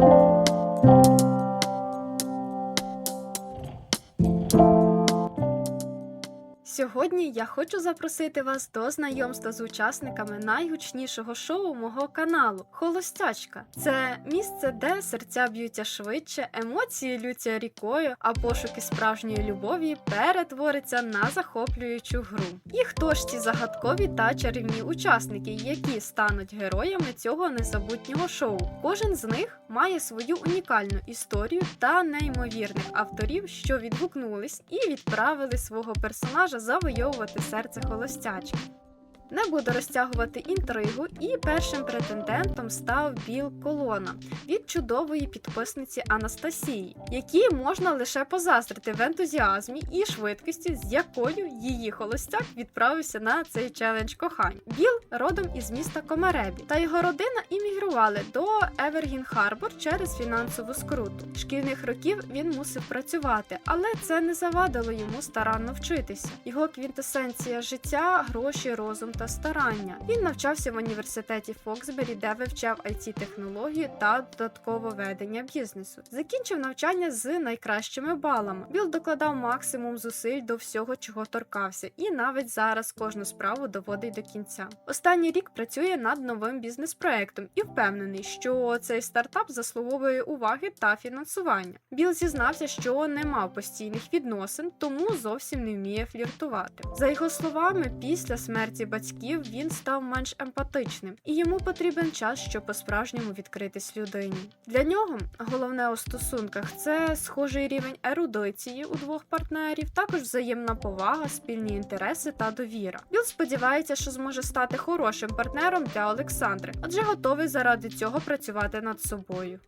thank you Сьогодні я хочу запросити вас до знайомства з учасниками найгучнішого шоу мого каналу Холостячка. Це місце, де серця б'ються швидше, емоції лються рікою, а пошуки справжньої любові перетвориться на захоплюючу гру. І хто ж ці загадкові та чарівні учасники, які стануть героями цього незабутнього шоу? Кожен з них має свою унікальну історію та неймовірних авторів, що відгукнулись і відправили свого персонажа завойовувати серце холостячки. Не буду розтягувати інтригу, і першим претендентом став Біл Колона від чудової підписниці Анастасії, якій можна лише позаздрити в ентузіазмі і швидкості, з якою її холостяк відправився на цей челендж кохань. Біл родом із міста Комаребі, та його родина іммігрували до Евергін Харбор через фінансову скруту. Шкільних років він мусив працювати, але це не завадило йому старанно вчитися. Його квінтесенція життя, гроші, розум та старання. Він навчався в університеті Фоксбері, де вивчав it технології та додатково ведення бізнесу. Закінчив навчання з найкращими балами. Біл докладав максимум зусиль до всього, чого торкався, і навіть зараз кожну справу доводить до кінця. Останній рік працює над новим бізнес-проектом і впевнений, що цей стартап заслуговує уваги та фінансування. Біл зізнався, що не мав постійних відносин, тому зовсім не вміє фліртувати. За його словами, після смерті батьків він став менш емпатичним, і йому потрібен час, щоб по-справжньому відкритись людині. Для нього головне у стосунках це схожий рівень ерудиції у двох партнерів, також взаємна повага, спільні інтереси та довіра. Біл сподівається, що зможе стати хорошим партнером для Олександри, адже готовий заради цього працювати над собою.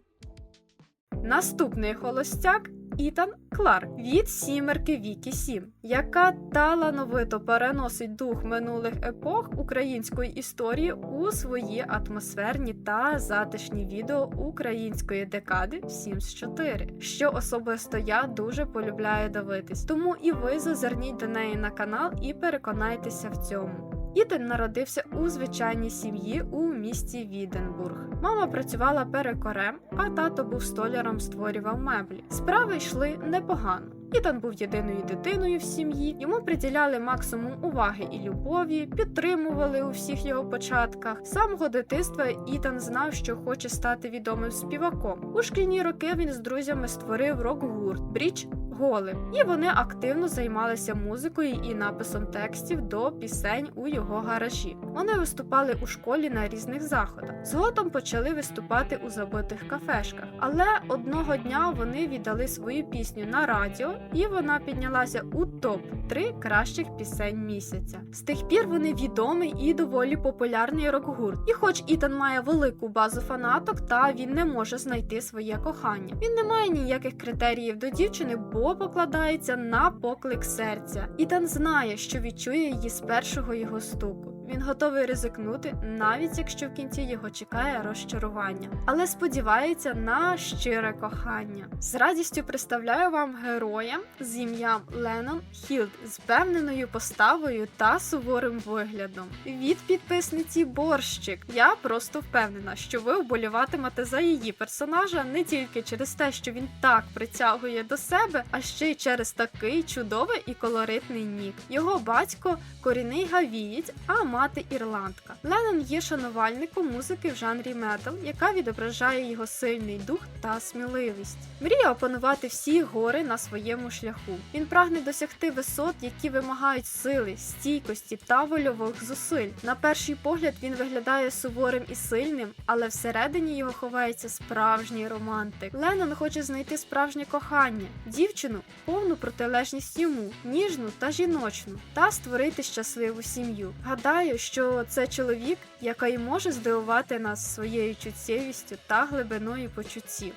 Наступний холостяк Ітан Кларк від сімерки Вікі Сім, яка талановито переносить дух минулих епох української історії у свої атмосферні та затишні відео української декади Sims 4, що особисто я дуже полюбляю дивитись. Тому і ви зазирніть до неї на канал і переконайтеся в цьому. Ітан народився у звичайній сім'ї у місті Віденбург. Мама працювала перекорем, а тато був столяром, створював меблі. Справи йшли непогано. Ітан був єдиною дитиною в сім'ї, йому приділяли максимум уваги і любові, підтримували у всіх його початках. З самого дитинства Ітан знав, що хоче стати відомим співаком. У шкільні роки він з друзями створив рок-гурт Бріч Голи, і вони активно займалися музикою і написом текстів до пісень у його гаражі. Вони виступали у школі на різних заходах. Згодом почали виступати у забитих кафешках. Але одного дня вони віддали свою пісню на радіо, і вона піднялася у топ 3 кращих пісень місяця. З тих пір вони відомий і доволі популярний рок-гурт. І, хоч Ітан має велику базу фанаток, та він не може знайти своє кохання. Він не має ніяких критеріїв до дівчини, бо покладається на поклик серця. Ітан знає, що відчує її з першого його стуку. Він готовий ризикнути, навіть якщо в кінці його чекає розчарування, але сподівається на щире кохання. З радістю представляю вам героя з ім'ям Ленон Хілд з впевненою поставою та суворим виглядом. Від підписниці Борщик. Я просто впевнена, що ви вболіватимете за її персонажа не тільки через те, що він так притягує до себе, а ще й через такий чудовий і колоритний нік. Його батько корінний гавієць, а мати ірландка. Леннон є шанувальником музики в жанрі метал, яка відображає його сильний дух та сміливість. Мріє опанувати всі гори на своєму шляху. Він прагне досягти висот, які вимагають сили, стійкості та вольових зусиль. На перший погляд він виглядає суворим і сильним, але всередині його ховається справжній романтик. Леннон хоче знайти справжнє кохання, дівчину, повну протилежність йому, ніжну та жіночну, та створити щасливу сім'ю. Гадаю, що це чоловік, який може здивувати нас своєю чуттєвістю та глибиною почуттів.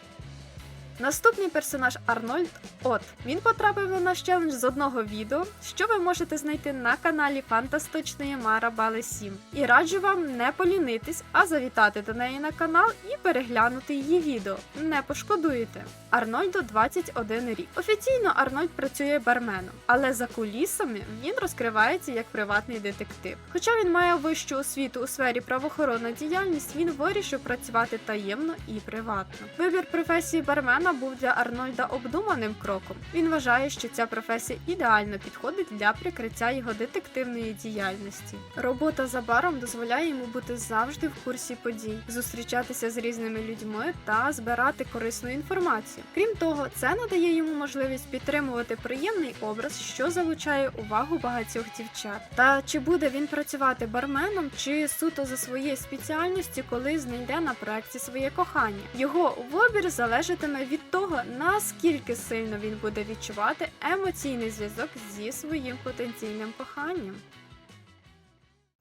Наступний персонаж Арнольд От. Він потрапив на наш челендж з одного відео, що ви можете знайти на каналі Фантастичної Мара Бали 7. І раджу вам не полінитись, а завітати до неї на канал і переглянути її відео. Не пошкодуєте. Арнольду 21 рік. Офіційно Арнольд працює барменом, але за кулісами він розкривається як приватний детектив. Хоча він має вищу освіту у сфері правоохоронна діяльність, він вирішив працювати таємно і приватно. Вибір професії бармена був для Арнольда обдуманим кроком. Він вважає, що ця професія ідеально підходить для прикриття його детективної діяльності. Робота за баром дозволяє йому бути завжди в курсі подій, зустрічатися з різними людьми та збирати корисну інформацію. Крім того, це надає йому можливість підтримувати приємний образ, що залучає увагу багатьох дівчат. Та чи буде він працювати барменом, чи суто за своєю спеціальністю, коли знайде на проекті своє кохання? Його вибір залежатиме від того, наскільки сильно він буде відчувати емоційний зв'язок зі своїм потенційним коханням.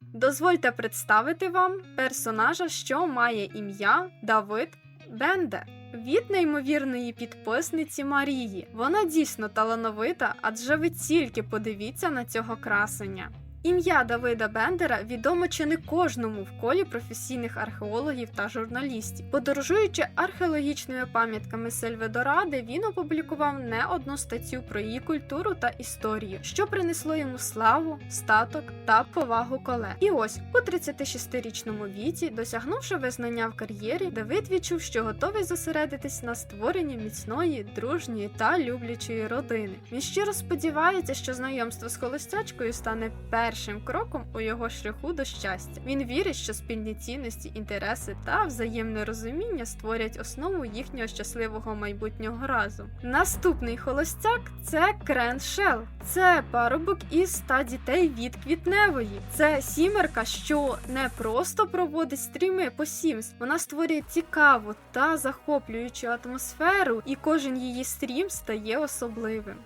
Дозвольте представити вам персонажа, що має ім'я Давид Бенде. Від неймовірної підписниці Марії. Вона дійсно талановита, адже ви тільки подивіться на цього красення. Ім'я Давида Бендера відомо чи не кожному в колі професійних археологів та журналістів. Подорожуючи археологічними пам'ятками Сельведоради, він опублікував не одну статтю про її культуру та історію, що принесло йому славу, статок та повагу колег. І ось у 36-річному віці, досягнувши визнання в кар'єрі, Давид відчув, що готовий зосередитись на створенні міцної, дружньої та люблячої родини. Він щиро сподівається, що знайомство з холостячкою стане першим кроком у його шляху до щастя. Він вірить, що спільні цінності, інтереси та взаємне розуміння створять основу їхнього щасливого майбутнього разом. Наступний холостяк це Крен Шел. Це парубок із ста дітей від квітневої. Це сімерка, що не просто проводить стріми по Sims, вона створює цікаву та захоплюючу атмосферу, і кожен її стрім стає особливим.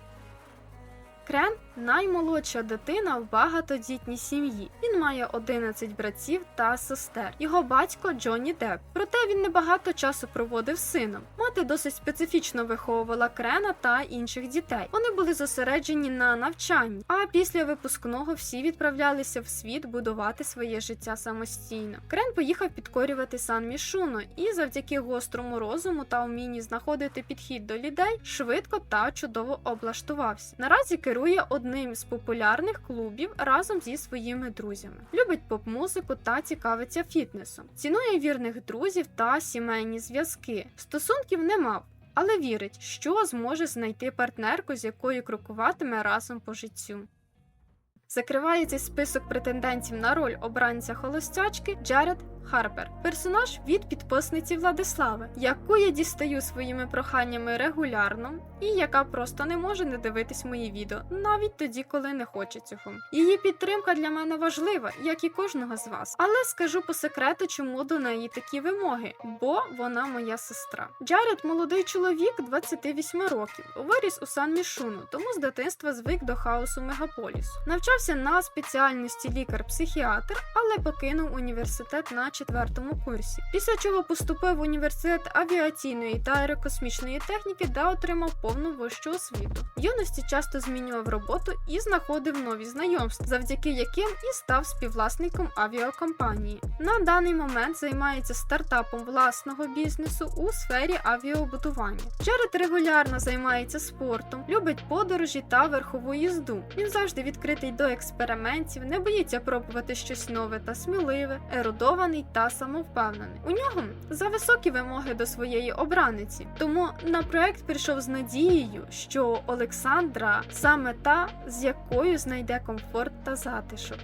Крен наймолодша дитина в багатодітній сім'ї. Він має 11 братів та сестер. Його батько Джонні Депп. Проте він небагато часу проводив з сином. Мати досить специфічно виховувала Крена та інших дітей. Вони були зосереджені на навчанні, а після випускного всі відправлялися в світ будувати своє життя самостійно. Крен поїхав підкорювати сан Мішуно і завдяки гострому розуму та вмінні знаходити підхід до людей швидко та чудово облаштувався. Наразі керує одним з популярних клубів разом зі своїми друзями. Любить поп-музику та цікавиться фітнесом. Цінує вірних друзів та сімейні зв'язки. Стосунків не мав. Але вірить, що зможе знайти партнерку, з якою крокуватиме разом по життю. Закриває цей список претендентів на роль обранця холостячки Джаред Харпер, персонаж від підписниці Владислави, яку я дістаю своїми проханнями регулярно, і яка просто не може не дивитись мої відео, навіть тоді, коли не хоче цього. Її підтримка для мене важлива, як і кожного з вас. Але скажу по секрету, чому до неї такі вимоги, бо вона моя сестра. Джаред молодий чоловік 28 років, виріс у Сан Мішуну, тому з дитинства звик до хаосу мегаполісу. Навчався на спеціальності лікар-психіатр, але покинув університет на четвертому курсі. Після чого поступив в університет авіаційної та аерокосмічної техніки, де отримав повну вищу освіту. В юності часто змінював роботу і знаходив нові знайомства, завдяки яким і став співвласником авіакомпанії. На даний момент займається стартапом власного бізнесу у сфері авіабудування. Джаред регулярно займається спортом, любить подорожі та верхову їзду. Він завжди відкритий до експериментів, не боїться пробувати щось нове та сміливе, ерудований та самовпевнений. У нього за високі вимоги до своєї обраниці. Тому на проект прийшов з надією, що Олександра саме та, з якою знайде комфорт та затишок.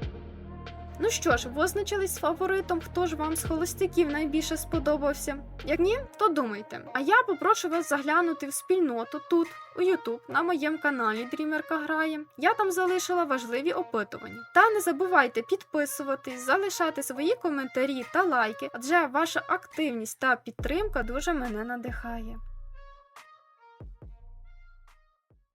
Ну що ж, визначились з фаворитом, хто ж вам з холостяків найбільше сподобався? Як ні, то думайте. А я попрошу вас заглянути в спільноту тут, у YouTube, на моєму каналі Дрімерка грає. Я там залишила важливі опитування. Та не забувайте підписуватись, залишати свої коментарі та лайки, адже ваша активність та підтримка дуже мене надихає.